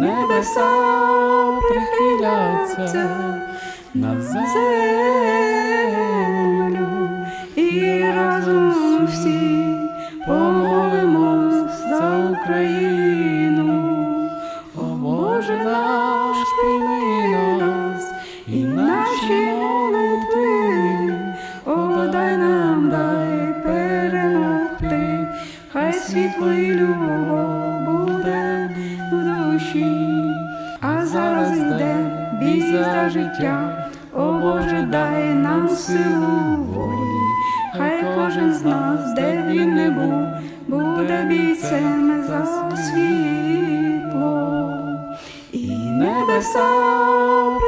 небеса прихиляться на землю, і разом всі помолимось за Україну. О Боже наш, прийми нас і наші молитви, О, нам, дай перемогти, хай світло і любов душі, а зараз йде бій за життя. О Боже, дай нам силу волі, хай кожен з нас, де він не був, буде бійцем за світло. І небеса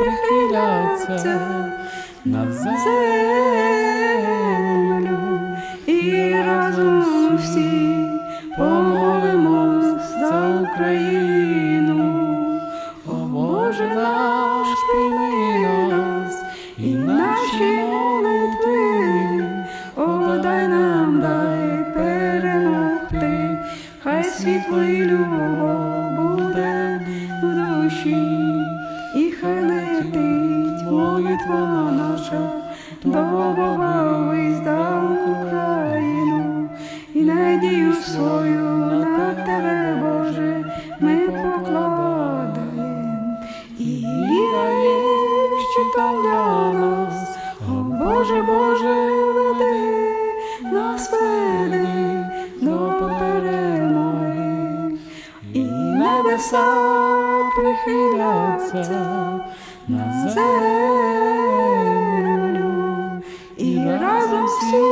прихиляться на землю, і разом всі помолимось за Україну. Боже наш, прийми нас і наші молитви, О, дай нам, дай перемогти, хай світло і любов буде в душі, і хай летить молитва наша до Бога виздав Україну, і надію свою щитом для нас, о Боже, Боже, веди, нас веди до перемоги, і небеса прихиляться на землю, і разом всі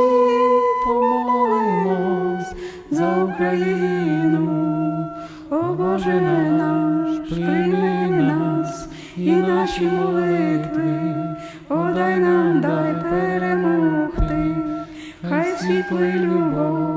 помолимось за Україну. О Боже наш, прийми і наші молитви, о нам, дай перемогти, хай світлий любов